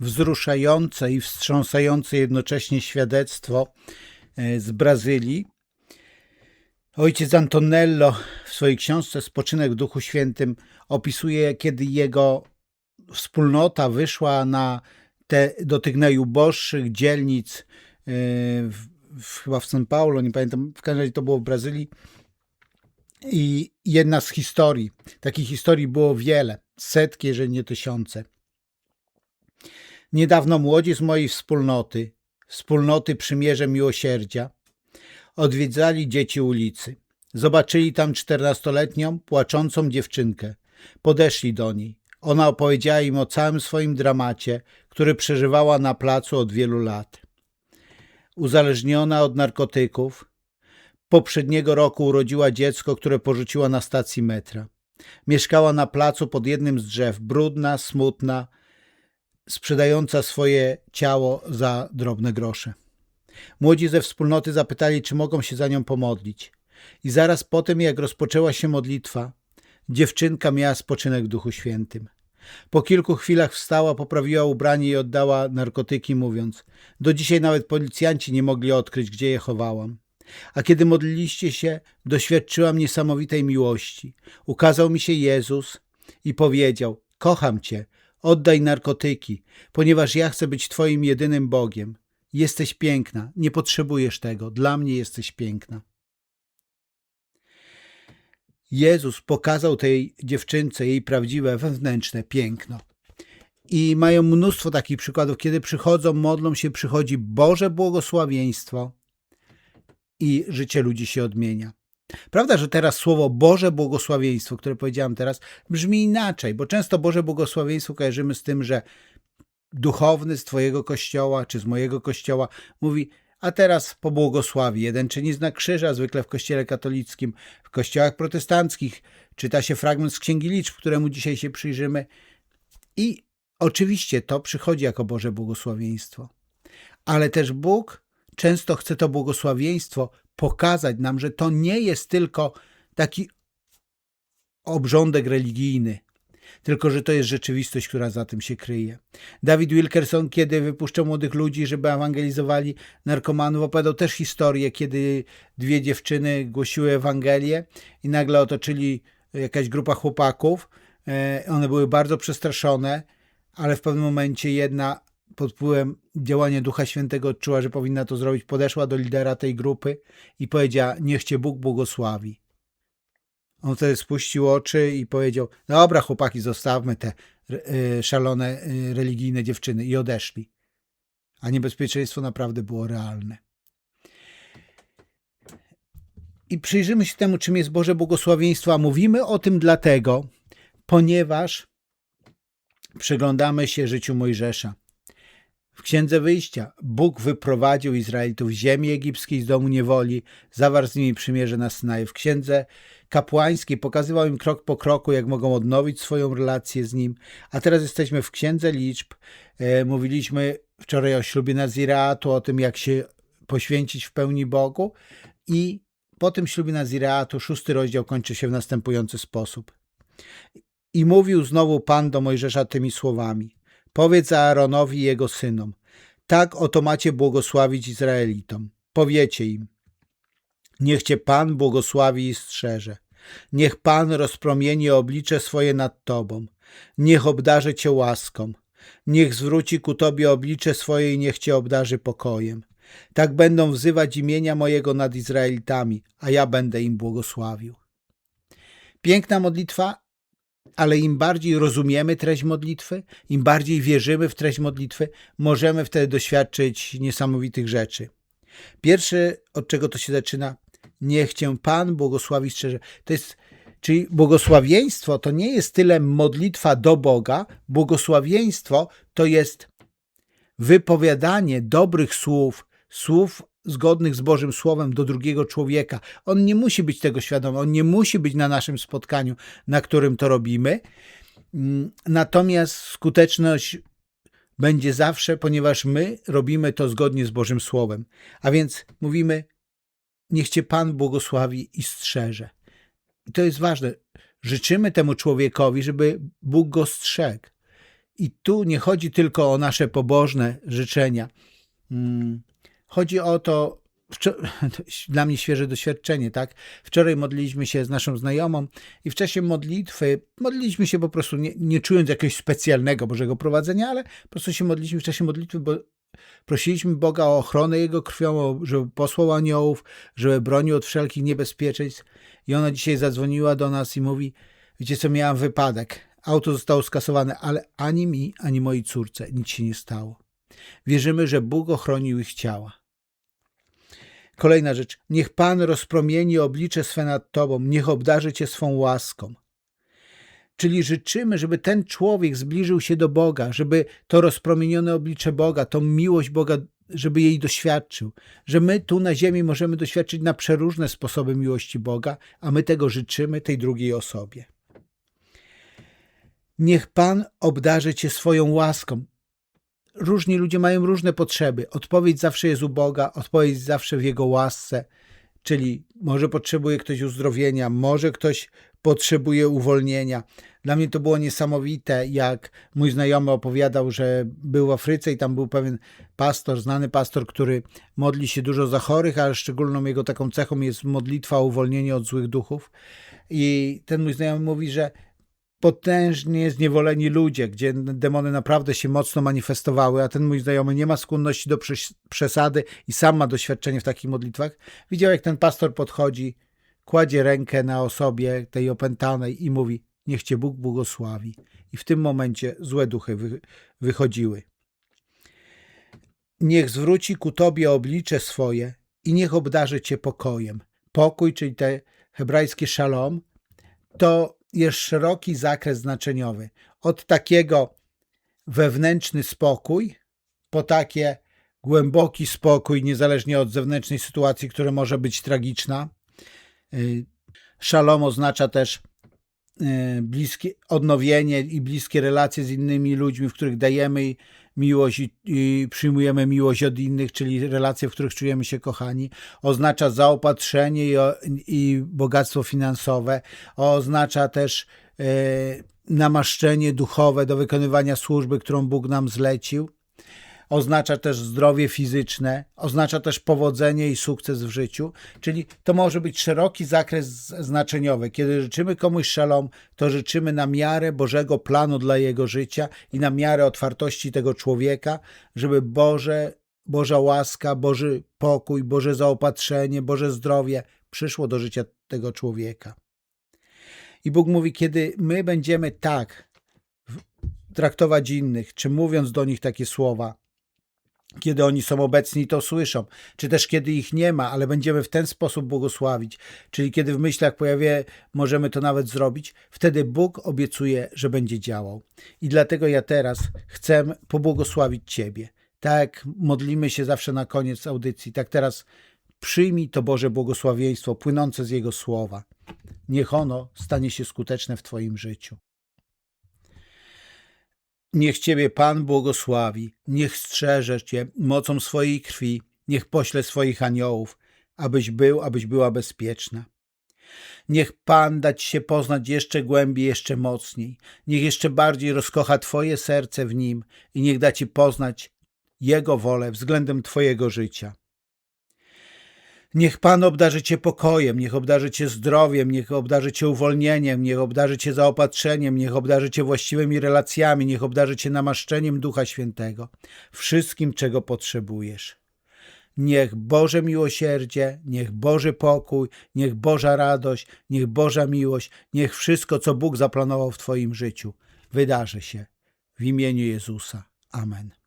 wzruszające i wstrząsające jednocześnie świadectwo e, z Brazylii. Ojciec Antonello w swojej książce Spoczynek w Duchu Świętym opisuje, kiedy jego wspólnota wyszła na te, do tych najuboższych dzielnic, e, w, w, chyba w São Paulo, nie pamiętam, w każdym razie to było w Brazylii. I jedna z historii, takich historii było wiele, setki, jeżeli nie tysiące. Niedawno młodzi z mojej wspólnoty, wspólnoty Przymierze Miłosierdzia, odwiedzali dzieci ulicy. Zobaczyli tam czternastoletnią, płaczącą dziewczynkę. Podeszli do niej. Ona opowiedziała im o całym swoim dramacie, który przeżywała na placu od wielu lat. Uzależniona od narkotyków, poprzedniego roku urodziła dziecko, które porzuciła na stacji metra. Mieszkała na placu pod jednym z drzew, brudna, smutna, sprzedająca swoje ciało za drobne grosze. Młodzi ze wspólnoty zapytali, czy mogą się za nią pomodlić. I zaraz po tym, jak rozpoczęła się modlitwa, dziewczynka miała spoczynek w Duchu Świętym. Po kilku chwilach wstała, poprawiła ubranie i oddała narkotyki, mówiąc: Do dzisiaj nawet policjanci nie mogli odkryć, gdzie je chowałam. A kiedy modliliście się, doświadczyłam niesamowitej miłości. Ukazał mi się Jezus i powiedział: Kocham Cię, oddaj narkotyki, ponieważ ja chcę być Twoim jedynym Bogiem. Jesteś piękna, nie potrzebujesz tego, dla mnie jesteś piękna. Jezus pokazał tej dziewczynce jej prawdziwe wewnętrzne piękno. I mają mnóstwo takich przykładów, kiedy przychodzą, modlą się, przychodzi Boże błogosławieństwo i życie ludzi się odmienia. Prawda, że teraz słowo Boże błogosławieństwo, które powiedziałem teraz, brzmi inaczej, bo często Boże błogosławieństwo kojarzymy z tym, że duchowny z Twojego kościoła czy z mojego kościoła mówi, a teraz pobłogosławi. Jeden czyni znak krzyża, zwykle w kościele katolickim, w kościołach protestanckich czyta się fragment z Księgi Liczb, któremu dzisiaj się przyjrzymy. I oczywiście to przychodzi jako Boże błogosławieństwo. Ale też Bóg często chce to błogosławieństwo pokazać nam, że to nie jest tylko taki obrządek religijny, tylko że to jest rzeczywistość, która za tym się kryje. Dawid Wilkerson, kiedy wypuszczał młodych ludzi, żeby ewangelizowali narkomanów, opowiadał też historię, kiedy dwie dziewczyny głosiły Ewangelię i nagle otoczyli jakaś grupa chłopaków. E, one były bardzo przestraszone, ale w pewnym momencie jedna pod wpływem działania Ducha Świętego odczuła, że powinna to zrobić, podeszła do lidera tej grupy i powiedziała: Niech cię Bóg błogosławi. On wtedy spuścił oczy i powiedział: Dobra, chłopaki, zostawmy te y, szalone y, religijne dziewczyny i odeszli. A niebezpieczeństwo naprawdę było realne. I przyjrzymy się temu, czym jest Boże błogosławieństwo, a mówimy o tym dlatego, ponieważ przyglądamy się życiu Mojżesza. W Księdze Wyjścia Bóg wyprowadził Izraelitów z ziemi egipskiej, z domu niewoli, zawarł z nimi przymierze na Synaju. W Księdze Kapłańskiej pokazywał im krok po kroku, jak mogą odnowić swoją relację z Nim. A teraz jesteśmy w Księdze Liczb. E, mówiliśmy wczoraj o ślubie Nazireatu, o tym, jak się poświęcić w pełni Bogu. I po tym ślubie Nazireatu szósty rozdział kończy się w następujący sposób. I mówił znowu Pan do Mojżesza tymi słowami. Powiedz Aaronowi i jego synom, tak oto macie błogosławić Izraelitom. Powiecie im, niech cię Pan błogosławi i strzeże. Niech Pan rozpromieni oblicze swoje nad tobą. Niech obdarzy cię łaską. Niech zwróci ku tobie oblicze swoje i niech cię obdarzy pokojem. Tak będą wzywać imienia mojego nad Izraelitami, a ja będę im błogosławił. Piękna modlitwa, ale im bardziej rozumiemy treść modlitwy, im bardziej wierzymy w treść modlitwy, możemy wtedy doświadczyć niesamowitych rzeczy. Pierwszy, od czego to się zaczyna, niech cię Pan błogosławi szczerze. To jest, czyli błogosławieństwo to nie jest tyle modlitwa do Boga, błogosławieństwo to jest wypowiadanie dobrych słów, słów zgodnych z Bożym Słowem do drugiego człowieka. On nie musi być tego świadomy, on nie musi być na naszym spotkaniu, na którym to robimy. Mm, natomiast skuteczność będzie zawsze, ponieważ my robimy to zgodnie z Bożym Słowem. A więc mówimy, niech Cię Pan błogosławi i strzeże. I to jest ważne. Życzymy temu człowiekowi, żeby Bóg go strzegł. I tu nie chodzi tylko o nasze pobożne życzenia. Chodzi o to, dla mnie świeże doświadczenie, tak? Wczoraj modliliśmy się z naszą znajomą i w czasie modlitwy modliliśmy się po prostu, nie, nie czując jakiegoś specjalnego Bożego prowadzenia, ale po prostu się modliliśmy w czasie modlitwy, bo prosiliśmy Boga o ochronę Jego krwią, żeby posłał aniołów, żeby bronił od wszelkich niebezpieczeństw. I ona dzisiaj zadzwoniła do nas i mówi, wiecie co, miałam wypadek, auto zostało skasowane, ale ani mi, ani mojej córce nic się nie stało. Wierzymy, że Bóg ochronił ich ciała. Kolejna rzecz. Niech Pan rozpromieni oblicze swe nad Tobą, niech obdarzy Cię swą łaską. Czyli życzymy, żeby ten człowiek zbliżył się do Boga, żeby to rozpromienione oblicze Boga, tą miłość Boga, żeby jej doświadczył. Że my tu na ziemi możemy doświadczyć na przeróżne sposoby miłości Boga, a my tego życzymy tej drugiej osobie. Niech Pan obdarzy Cię swoją łaską różni ludzie mają różne potrzeby. Odpowiedź zawsze jest u Boga, odpowiedź zawsze w Jego łasce. Czyli może potrzebuje ktoś uzdrowienia, może ktoś potrzebuje uwolnienia. Dla mnie to było niesamowite, jak mój znajomy opowiadał, że był w Afryce i tam był pewien pastor, znany pastor, który modli się dużo za chorych, ale szczególną jego taką cechą jest modlitwa o uwolnienie od złych duchów. I ten mój znajomy mówi, że potężnie zniewoleni ludzie, gdzie demony naprawdę się mocno manifestowały, a ten mój znajomy nie ma skłonności do przesady i sam ma doświadczenie w takich modlitwach, widział jak ten pastor podchodzi, kładzie rękę na osobie tej opętanej i mówi, niech cię Bóg błogosławi. I w tym momencie złe duchy wy wychodziły. Niech zwróci ku tobie oblicze swoje i niech obdarzy cię pokojem. Pokój, czyli te hebrajskie szalom, to jest szeroki zakres znaczeniowy. Od takiego wewnętrzny spokój, po takie głęboki spokój, niezależnie od zewnętrznej sytuacji, która może być tragiczna. Y, szalom oznacza też bliskie odnowienie i bliskie relacje z innymi ludźmi, w których dajemy miłość i, i, przyjmujemy miłość od innych, czyli relacje, w których czujemy się kochani. Oznacza zaopatrzenie i, i bogactwo finansowe. Oznacza też e, namaszczenie duchowe do wykonywania służby, którą Bóg nam zlecił oznacza też zdrowie fizyczne, oznacza też powodzenie i sukces w życiu, czyli to może być szeroki zakres znaczeniowy. Kiedy życzymy komuś szalom, to życzymy na miarę Bożego planu dla jego życia i na miarę otwartości tego człowieka, żeby Boże, Boża łaska, Boży pokój, Boże zaopatrzenie, Boże zdrowie przyszło do życia tego człowieka. I Bóg mówi, kiedy my będziemy tak traktować innych, czy mówiąc do nich takie słowa, kiedy oni są obecni, to słyszą, czy też kiedy ich nie ma, ale będziemy w ten sposób błogosławić, czyli kiedy w myślach pojawia, możemy to nawet zrobić, wtedy Bóg obiecuje, że będzie działał. I dlatego ja teraz chcę pobłogosławić Ciebie. Tak modlimy się zawsze na koniec audycji, tak teraz przyjmij to Boże błogosławieństwo płynące z Jego słowa. Niech ono stanie się skuteczne w Twoim życiu. Niech Ciebie Pan błogosławi, niech strzeże Cię mocą swojej krwi, niech pośle swoich aniołów, abyś był, abyś była bezpieczna. Niech Pan da Ci się poznać jeszcze głębiej, jeszcze mocniej. Niech jeszcze bardziej rozkocha Twoje serce w Nim i niech da Ci poznać Jego wolę względem Twojego życia. Niech Pan obdarzy Cię pokojem, niech obdarzy Cię zdrowiem, niech obdarzy Cię uwolnieniem, niech obdarzy Cię zaopatrzeniem, niech obdarzy Cię właściwymi relacjami, niech obdarzy Cię namaszczeniem Ducha Świętego, wszystkim, czego potrzebujesz. Niech Boże miłosierdzie, niech Boży pokój, niech Boża radość, niech Boża miłość, niech wszystko, co Bóg zaplanował w Twoim życiu, wydarzy się w imieniu Jezusa. Amen.